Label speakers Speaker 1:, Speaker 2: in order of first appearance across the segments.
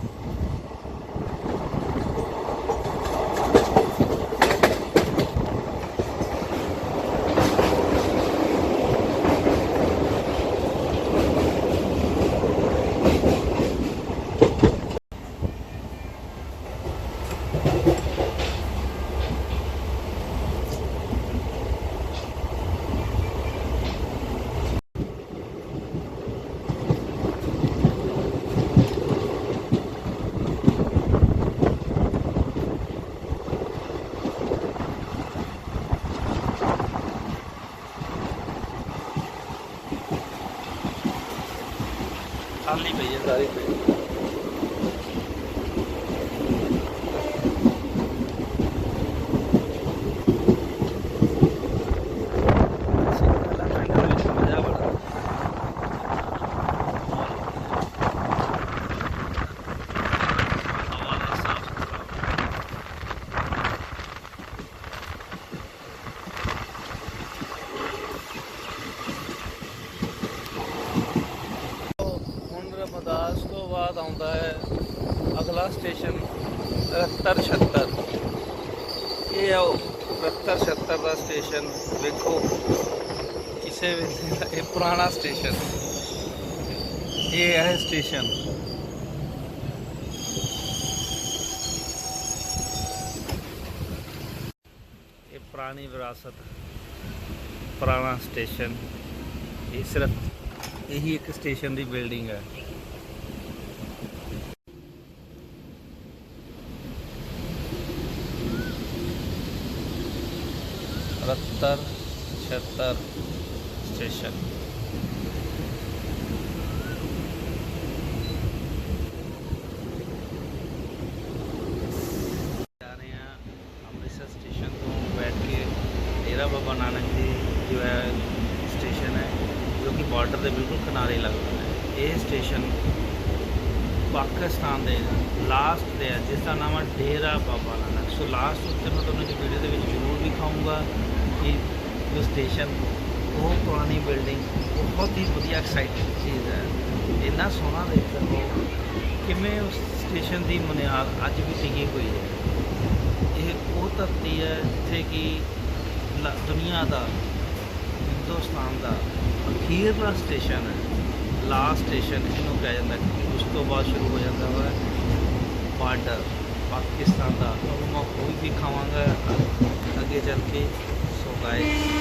Speaker 1: you ਖਾਲੀ ਪਈ ਹੈ ਸਾਰੀ ਪਈ ਹੁਣ ਰਮਦਾਸ ਤੋਂ ਬਾਅਦ ਆਉਂਦਾ ਹੈ ਅਗਲਾ ਸਟੇਸ਼ਨ ਰਤਰ ਛੱਤਰ ਇਹ ਆ ਰਤਰ ਛੱਤਰ ਦਾ ਸਟੇਸ਼ਨ ਵੇਖੋ। ਕਿਸੇ ਵੇਲੇ ਇਹ ਪੁਰਾਣਾ ਸਟੇਸ਼ਨ ਇਹ ਹੈ ਸਟੇਸ਼ਨ ਇਹ ਪੁਰਾਣੀ ਵਿਰਾਸਤ, ਪੁਰਾਣਾ ਸਟੇਸ਼ਨ ਇਹ ਸਿਰਫ ਇਹੀ ਇੱਕ ਸਟੇਸ਼ਨ ਦੀ ਬਿਲਡਿੰਗ ਹੈ। ਰੱਤਰ ਛੱਤਰ ਸਟੇਸ਼ਨ ਜਾ ਰਹੇ ਹਾਂ ਅੰਮ੍ਰਿਤਸਰ ਸਟੇਸ਼ਨ ਤੋਂ ਬੈਠ ਕੇ ਡੇਰਾ ਬਾਬਾ ਨਾਨਕ ਜੀ ਜੋ ਹੈ ਸਟੇਸ਼ਨ ਹੈ ਜੋ ਕਿ ਬਾਰਡਰ ਦੇ ਬਿਲਕੁਲ ਕਿਨਾਰੇ ਲੱਗਦਾ ਹੈ ਇਹ ਸਟੇਸ਼ਨ ਪਾਕਿਸਤਾਨ ਦੇ ਲਾਸਟ ਦੇ ਹੈ ਜਿਸ ਦਾ ਨਾਮ ਹੈ ਡੇਰਾ ਬਾਬਾ ਨਾਨਕ ਸੋ ਲਾਸਟ ਉੱਤੇ ਮੈਂ ਤੁਹਾਨੂੰ ਇਸ ਵੀਡੀਓ ਦੇ ਵਿੱਚ ਜ਼ਰੂਰ ਦਿਖਾਊਂਗਾ ਕਿ ਜੋ ਸਟੇਸ਼ਨ ਉਹ ਪੁਰਾਣੀ ਬਿਲਡਿੰਗ ਬਹੁਤ ਹੀ ਵਧੀਆ ਐਕਸਾਈਟਿੰਗ ਚੀਜ਼ ਹੈ। ਇੰਨਾ ਸੋਹਣਾ ਦੇਖਣ ਨੂੰ ਕਿਵੇਂ ਉਸ ਸਟੇਸ਼ਨ ਦੀ ਬੁਨਿਆਦ ਅੱਜ ਵੀ ਟਿਕੀ ਹੋਈ ਹੈ। ਇਹ ਉਹ ਧਰਤੀ ਹੈ ਜਿੱਥੇ ਕਿ ਲ- ਦੁਨੀਆ ਦਾ, ਹਿੰਦੁਸਤਾਨ ਦਾ ਅਖੀਰਲਾ ਸਟੇਸ਼ਨ ਹੈ। ਲਾਸਟ ਸਟੇਸ਼ਨ ਇਹਨੂੰ ਕਿਹਾ ਜਾਂਦਾ ਉਸ ਤੋਂ ਬਾਅਦ ਸ਼ੁਰੂ ਹੋ ਜਾਂਦਾ ਹੈ ਬਾਰਡਰ ਪਾਕਿਸਤਾਨ ਦਾ। ਤੁਹਾਨੂੰ ਮੈਂ ਉਹ ਵੀ ਦਿਖਾਵਾਂਗਾ ਅੱਗੇ ਚੱਲ ਕੇ। ਸੋ ਗਾਇਸ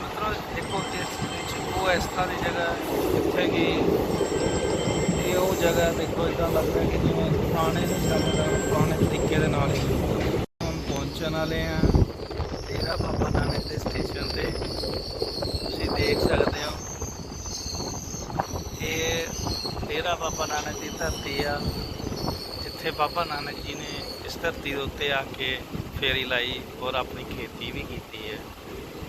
Speaker 1: ਮਤਲਬ ਦੇਖੋ ਇਸ ਵਿੱਚ ਉਹ ਇਸ ਤਰ੍ਹਾਂ ਦੀ ਜਗ੍ਹਾ ਜਿੱਥੇ ਕਿ ਇਹ ਉਹ ਜਗ੍ਹਾ ਦੇਖੋ ਇਦਾਂ ਲੱਗਦਾ ਕਿ ਜਿਵੇਂ ਪੁਰਾਣੇ ਸਮੇਂ ਦਾ, ਪੁਰਾਣੇ ਤਰੀਕੇ ਦੇ ਨਾਲ ਹੀ। ਹੁਣ ਪਹੁੰਚਣ ਵਾਲੇ ਆ ਡੇਰਾ ਬਾਬਾ ਨਾਨਕ ਦੇ ਸਟੇਸ਼ਨ ਤੇ। ਤੁਸੀਂ ਦੇਖ ਸਕਦੇ ਹੋ ਇਹ ਡੇਰਾ ਬਾਬਾ ਨਾਨਕ ਦੀ ਧਰਤੀ ਆ, ਜਿੱਥੇ ਬਾਬਾ ਨਾਨਕ ਜੀ ਨੇ ਇਸ ਧਰਤੀ ਦੇ ਉੱਤੇ ਆ ਕੇ ਫੇਰੀ ਲਾਈ ਔਰ ਆਪਣੀ ਖੇਤੀ ਵੀ ਕੀਤੀ ਹੈ।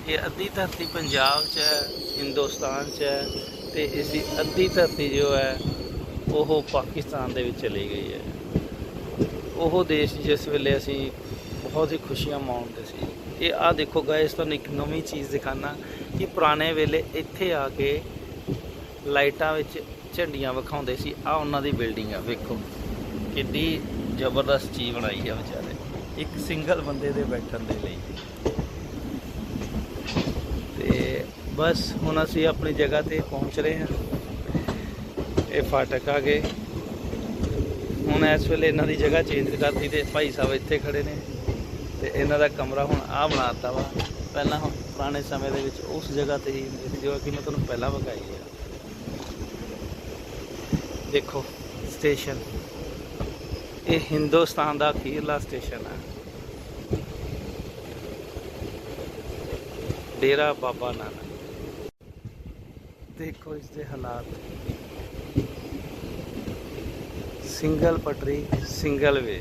Speaker 1: ਇਹ ਅੱਧੀ ਧਰਤੀ ਪੰਜਾਬ 'ਚ ਹੈ ਹਿੰਦੁਸਤਾਨ 'ਚ ਹੈ ਤੇ ਇਸ ਦੀ ਅੱਧੀ ਧਰਤੀ ਜੋ ਹੈ, ਉਹ ਪਾਕਿਸਤਾਨ ਦੇ ਵਿੱਚ ਚਲੀ ਗਈ ਹੈ। ਉਹ ਦੇਸ਼ ਜਿਸ ਵੇਲੇ ਅਸੀਂ ਬਹੁਤ ਹੀ ਖੁਸ਼ੀਆਂ ਮਾਣਦੇ ਸੀ। ਇਹ ਆ ਦੇਖੋ ਗਾਇਸ ਤੁਹਾਨੂੰ ਇੱਕ ਨਵੀਂ ਚੀਜ਼ ਦਿਖਾਣਾ ਕਿ ਪੁਰਾਣੇ ਵੇਲੇ ਇੱਥੇ ਆ ਕੇ ਲਾਈਟਾਂ ਵਿੱਚ ਝੰਡੀਆਂ ਵਿਖਾਉਂਦੇ ਸੀ। ਆ ਉਹਨਾਂ ਦੀ ਬਿਲਡਿੰਗ ਆ, ਵੇਖੋ। ਕਿੰਨੀ ਜ਼ਬਰਦਸਤ ਚੀਜ਼ ਬਣਾਈ ਆ ਵਿਚਾਰੇ। ਇੱਕ ਸਿੰਗਲ ਬੰਦੇ ਦੇ ਬੈਠਣ ਦੇ ਲਈ। ਬਸ ਹੁਣ ਅਸੀਂ ਆਪਣੀ ਜਗ੍ਹਾ ਤੇ ਪਹੁੰਚ ਰਹੇ ਹਾਂ। ਇਹ ਫਾਟਕ ਆ ਗਏ। ਹੁਣ ਇਸ ਵੇਲੇ ਇਹਨਾਂ ਦੀ ਜਗ੍ਹਾ ਚੇਂਜ ਕਰਤੀ ਤੇ ਭਾਈ ਸਾਹਿਬ ਇੱਥੇ ਖੜੇ ਨੇ ਤੇ ਇਹਨਾਂ ਦਾ ਕਮਰਾ ਹੁਣ ਆ ਬਣਾਤਾ ਵਾ। ਪਹਿਲਾਂ ਹੁਣ ਪੁਰਾਣੇ ਸਮੇਂ ਦੇ ਵਿੱਚ ਉਸ ਜਗ੍ਹਾ ਤੇ ਹੀ ਹੁੰਦੇ ਸੀ, ਜੋ ਕਿ ਮੈਂ ਤੁਹਾਨੂੰ ਪਹਿਲਾਂ ਵਿਖਾਈ ਹੈ ਦੇਖੋ ਸਟੇਸ਼ਨ ਇਹ ਹਿੰਦੁਸਤਾਨ ਦਾ ਅਖੀਰਲਾ ਸਟੇਸ਼ਨ ਹੈ ਡੇਰਾ ਬਾਬਾ ਨਾਨਕ। ਦੇਖੋ ਇਸ ਦੇ ਹਾਲਾਤ। ਸਿੰਗਲ ਪਟਰੀ ਸਿੰਗਲ ਵੇ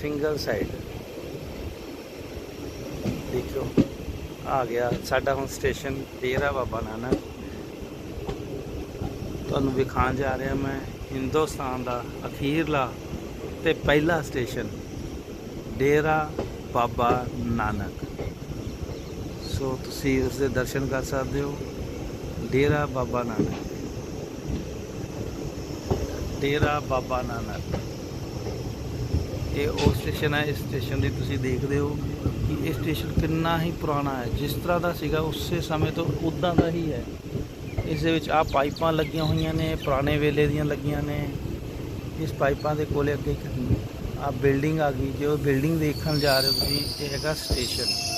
Speaker 1: ਸਿੰਗਲ ਸਾਈਡ ਦੇਖੋ ਆ ਗਿਆ ਸਾਡਾ ਹੁਣ ਸਟੇਸ਼ਨ ਡੇਰਾ ਬਾਬਾ ਨਾਨਕ। ਤੁਹਾਨੂੰ ਵਿਖਾਉਣ ਜਾ ਰਿਹਾ ਮੈਂ ਹਿੰਦੁਸਤਾਨ ਦਾ ਅਖੀਰਲਾ ਤੇ ਪਹਿਲਾ ਸਟੇਸ਼ਨ ਡੇਰਾ ਬਾਬਾ ਨਾਨਕ। ਸੋ ਤੁਸੀਂ ਉਸ ਦੇ ਦਰਸ਼ਨ ਕਰ ਸਕਦੇ ਹੋ। ਡੇਰਾ ਬਾਬਾ ਨਾਨਕ। ਡੇਰਾ ਬਾਬਾ ਨਾਨਕ। ਇਹ ਉਹ ਸਟੇਸ਼ਨ ਹੈ, ਇਸ ਸਟੇਸ਼ਨ ਦੀ ਤੁਸੀਂ ਦੇਖਦੇ ਹੋ ਕਿ ਇਹ ਸਟੇਸ਼ਨ ਕਿੰਨਾ ਹੀ ਪੁਰਾਣਾ ਹੈ। ਜਿਸ ਤਰ੍ਹਾਂ ਦਾ ਸੀਗਾ, ਉਸੇ ਸਮੇਂ ਤੋਂ ਉਦਾਂ ਦਾ ਹੀ ਹੈ। ਇਸ ਦੇ ਵਿੱਚ ਆ ਪਾਈਪਾਂ ਲੱਗੀਆਂ ਹੋਈਆਂ ਨੇ, ਪੁਰਾਣੇ ਵੇਲੇ ਦੀਆਂ ਲੱਗੀਆਂ ਨੇ। ਇਸ ਪਾਈਪਾਂ ਦੇ ਕੋਲੇ ਅੱਗੇ ਇੱਕ ਆ ਬਿਲਡਿੰਗ ਆ ਗਈ। ਜੋ ਬਿਲਡਿੰਗ ਦੇਖਣ ਜਾ ਰਹੇ ਹੋ ਤੁਸੀਂ, ਇਹ ਹੈਗਾ station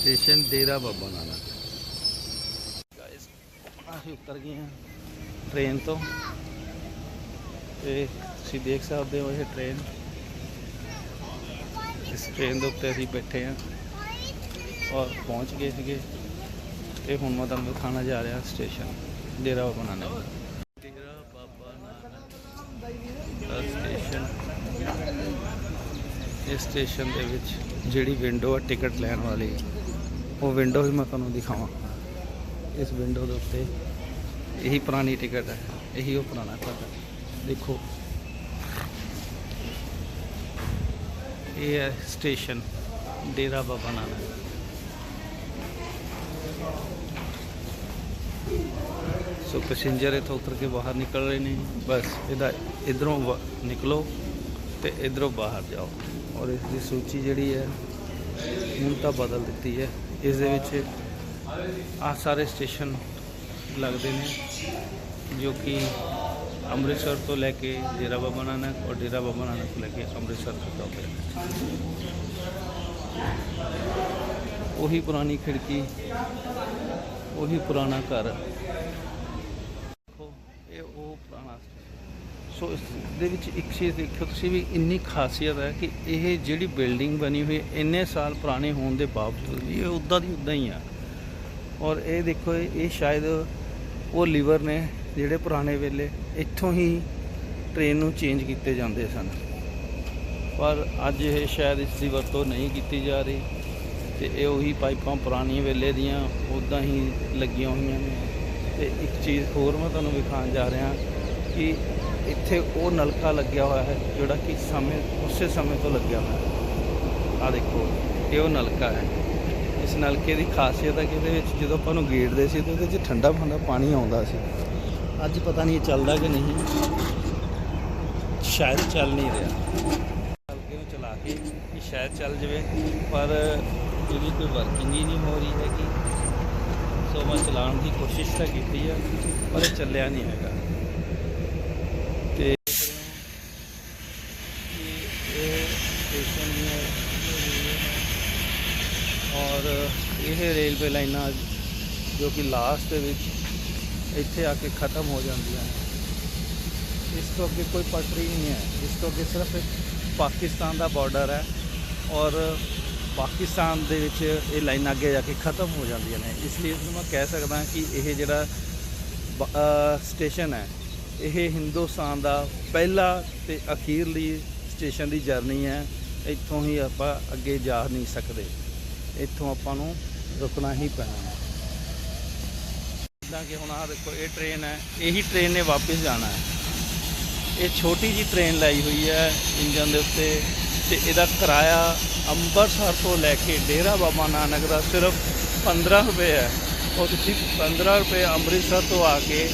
Speaker 1: station Dera Baba Nanak. Guys ਅਸੀਂ ਉਤਰ ਗਏ ਹਾਂ ਟ੍ਰੇਨ ਤੋਂ। ਤੇ ਤੁਸੀਂ ਦੇਖ ਸਕਦੇ ਹੋ ਇਹ ਟ੍ਰੇਨ ਇਸ ਟ੍ਰੇਨ ਦੇ ਉੱਤੇ ਅਸੀਂ ਬੈਠੇ ਹਾਂ ਔਰ ਪਹੁੰਚ ਗਏ ਸੀਗੇ। ਤੇ ਹੁਣ ਮੈਂ ਤੁਹਾਨੂੰ ਦਿਖਾਉਣਾ ਜਾ ਰਿਹਾ ਸਟੇਸ਼ਨ ਡੇਰਾ ਬਾਬਾ ਨਾਨਕ। ਡੇਰਾ ਬਾਬਾ ਨਾਨਕ ਸਟੇਸ਼ਨ। ਇਸ ਸਟੇਸ਼ਨ ਦੇ ਵਿੱਚ ਜਿਹੜੀ ਵਿੰਡੋ ਆ ਟਿਕਟ ਲੈਣ ਵਾਲੀ। ਉਹ ਵਿੰਡੋ ਵੀ ਮੈਂ ਤੁਹਾਨੂੰ ਦਿਖਾਵਾਂ। ਇਸ ਵਿੰਡੋ ਦੇ ਉੱਤੇ ਇਹੀ ਪੁਰਾਣੀ ਟਿਕਟ ਹੈ। ਇਹੀ ਉਹ ਪੁਰਾਣਾ ਟਿਕਟ ਹੈ। ਦੇਖੋ। ਇਹ ਹੈ station Dera Baba Nanak. So passenger ਇੱਥੋਂ ਉਤਰ ਕੇ ਬਾਹਰ ਨਿਕਲ ਰਹੇ ਨੇ। ਬਸ, ਇਹਦਾ ਇਧਰੋਂ ਨਿਕਲੋ ਤੇ ਇਧਰੋਂ ਬਾਹਰ ਜਾਓ। ਔਰ ਇਸ ਦੀ ਸੂਚੀ ਜਿਹੜੀ ਹੈ, ਹੁਣ ਤਾਂ ਬਦਲ ਦਿੱਤੀ ਹੈ। ਇਸ ਦੇ ਵਿੱਚ ਆ ਸਾਰੇ ਸਟੇਸ਼ਨ ਲੱਗਦੇ ਨੇ, ਜੋ ਕਿ ਅੰਮ੍ਰਿਤਸਰ ਤੋਂ ਲੈ ਕੇ ਡੇਰਾ ਬਾਬਾ ਨਾਨਕ ਔਰ ਡੇਰਾ ਬਾਬਾ ਨਾਨਕ ਤੋਂ ਲੈ ਕੇ ਅੰਮ੍ਰਿਤਸਰ ਤੱਕ ਆਉਂਦੇ ਨੇ ਉਹੀ ਪੁਰਾਣੀ ਖਿੜਕੀ, ਉਹੀ ਪੁਰਾਣਾ ਘਰ। ਦੇਖੋ, ਇਹ ਉਹ ਪੁਰਾਣਾ ਸੋ ਇਸ ਦੇ ਵਿੱਚ ਇੱਕ ਚੀਜ਼ ਦੇਖਿਓ, ਤੁਸੀਂ ਵੀ ਇੰਨੀ ਖਾਸੀਅਤ ਹੈ ਕਿ ਇਹ ਜਿਹੜੀ ਬਿਲਡਿੰਗ ਬਣੀ ਹੋਈ, ਇੰਨੇ ਸਾਲ ਪੁਰਾਣੀ ਹੋਣ ਦੇ ਬਾਵਜੂਦ ਵੀ ਇਹ ਉੱਦਾਂ ਦੀ ਉੱਦਾਂ ਹੀ ਆ। ਔਰ ਇਹ ਦੇਖੋ, ਇਹ ਸ਼ਾਇਦ ਉਹ ਲੀਵਰ ਨੇ ਜਿਹੜੇ ਪੁਰਾਣੇ ਵੇਲੇ ਇੱਥੋਂ ਹੀ ਟ੍ਰੇਨ ਨੂੰ ਚੇਂਜ ਕੀਤੇ ਜਾਂਦੇ ਸਨ। ਪਰ ਅੱਜ ਇਹ ਸ਼ਾਇਦ ਇਸ ਦੀ ਵਰਤੋਂ ਨਹੀਂ ਕੀਤੀ ਜਾ ਰਹੀ ਤੇ ਇਹ ਉਹੀ ਪਾਈਪਾਂ ਪੁਰਾਣੀਆਂ ਵੇਲੇ ਦੀਆਂ ਉਦਾਂ ਹੀ ਲੱਗੀਆਂ ਹੋਈਆਂ ਨੇ। ਤੇ ਇੱਕ ਚੀਜ਼ ਹੋਰ ਮੈਂ ਤੁਹਾਨੂੰ ਵਿਖਾਉਣ ਜਾ ਰਿਹਾ ਕਿ ਇੱਥੇ ਉਹ ਨਲਕਾ ਲੱਗਿਆ ਹੋਇਆ ਹੈ, ਜਿਹੜਾ ਕਿ ਸਮੇਂ, ਉਸੇ ਸਮੇਂ ਤੋਂ ਲੱਗਿਆ ਹੋਇਆ ਹੈ। ਆ ਦੇਖੋ, ਇਹ ਉਹ ਨਲਕਾ ਹੈ। ਇਸ ਨਲਕੇ ਦੀ ਖਾਸੀਅਤ ਹੈ ਕਿ ਇਹਦੇ ਵਿੱਚ ਜਦੋਂ ਆਪਾਂ ਨੂੰ ਗੇੜਦੇ ਸੀ ਤੇ ਉਹਦੇ 'ਚ ਠੰਡਾ ਠੰਡਾ ਪਾਣੀ ਆਉਂਦਾ ਸੀ। ਅੱਜ ਪਤਾ ਨਹੀਂ ਇਹ ਚੱਲਦਾ ਕਿ ਨਹੀਂ। ਸ਼ਾਇਦ ਚੱਲ ਨਹੀਂ ਰਿਹਾ। ਨਲਕੇ ਨੂੰ ਚਲਾ ਕੇ ਇਹ ਸ਼ਾਇਦ ਚੱਲ ਜਵੇ, ਪਰ ਇਹਦੀ ਕੋਈ ਵਰਕਿੰਗ ਹੀ ਨਹੀਂ ਹੋ ਰਹੀ ਹੈਗੀ। ਸੋ ਮੈਂ ਚਲਾਉਣ ਦੀ ਕੋਸ਼ਿਸ਼ ਤਾਂ ਕੀਤੀ ਆ, ਪਰ ਇਹ ਚੱਲਿਆ ਨਹੀਂ ਹੈਗਾ ਤੇ ਕਿ ਇਹ ਸਟੇਸ਼ਨ ਦੀਆਂ ਔਰ ਇਹ ਲਾਈਨਾਂ ਜੋ ਕਿ ਲਾਸਟ ਦੇ ਵਿੱਚ ਇੱਥੇ ਆ ਕੇ ਖਤਮ ਹੋ ਜਾਂਦੀਆਂ ਨੇ। ਇਸ ਤੋਂ ਅੱਗੇ ਕੋਈ ਪਟਰੀ ਨਹੀਂ ਹੈ। ਇਸ ਤੋਂ ਅੱਗੇ ਸਿਰਫ ਇੱਕ ਪਾਕਿਸਤਾਨ ਦਾ ਬਾਰਡਰ ਹੈ ਔਰ ਪਾਕਿਸਤਾਨ ਦੇ ਵਿੱਚ ਇਹ ਲਾਈਨਾਂ ਅੱਗੇ ਜਾ ਕੇ ਖਤਮ ਹੋ ਜਾਂਦੀਆਂ ਨੇ। ਇਸ ਲਈ ਇਸ ਮੈਂ ਕਹਿ ਸਕਦਾ ਕਿ ਇਹ ਜਿਹੜਾ ਸਟੇਸ਼ਨ ਹੈ, ਇਹ ਹਿੰਦੁਸਤਾਨ ਦਾ ਪਹਿਲਾ ਤੇ ਅਖੀਰਲੀ ਸਟੇਸ਼ਨ ਦੀ ਜਰਨੀ ਹੈ। ਇੱਥੋਂ ਹੀ ਆਪਾਂ ਅੱਗੇ ਜਾ ਨਹੀਂ ਸਕਦੇ। ਇੱਥੋਂ ਆਪਾਂ ਨੂੰ ਰੁਕਣਾ ਹੀ ਪੈਣਾ ਹੈ। ਜਿੱਦਾਂ ਕਿ ਹੁਣ ਆਹ ਦੇਖੋ, ਇਹ ਟ੍ਰੇਨ ਹੈ। ਇਹੀ ਟ੍ਰੇਨ ਨੇ ਵਾਪਸ ਜਾਣਾ ਹੈ। ਇਹ ਛੋਟੀ ਜੀ ਟ੍ਰੇਨ ਲਾਈ ਹੋਈ ਹੈ ਇੰਜਨ ਦੇ ਉੱਤੇ ਤੇ ਇਹਦਾ ਕਿਰਾਇਆ ਅੰਮ੍ਰਿਤਸਰ ਤੋਂ ਲੈ ਕੇ ਡੇਰਾ ਬਾਬਾ ਨਾਨਕ ਦਾ ਸਿਰਫ 15 ਰੁਪਏ ਹੈ। ਉਹ ਤੁਸੀਂ 15 ਰੁਪਏ ਅੰਮ੍ਰਿਤਸਰ ਤੋਂ ਆ ਕੇ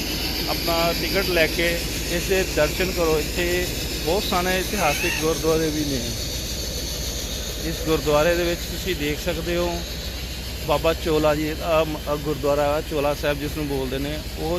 Speaker 1: ਆਪਣਾ ਟਿਕਟ ਲੈ ਕੇ ਇਸ ਦੇ ਦਰਸ਼ਨ ਕਰੋ। ਇੱਥੇ ਬਹੁਤ ਸਾਰੇ ਇਤਿਹਾਸਿਕ ਗੁਰਦੁਆਰੇ ਵੀ ਨੇ। ਇਸ ਗੁਰਦੁਆਰੇ ਦੇ ਵਿੱਚ ਤੁਸੀਂ ਦੇਖ ਸਕਦੇ ਹੋ ਬਾਬਾ ਚੋਲਾ ਜੀ ਦਾ ਅ, ਗੁਰਦੁਆਰਾ ਚੋਲਾ ਸਾਹਿਬ ਜਿਸ ਨੂੰ ਬੋਲਦੇ ਨੇ ਉਹ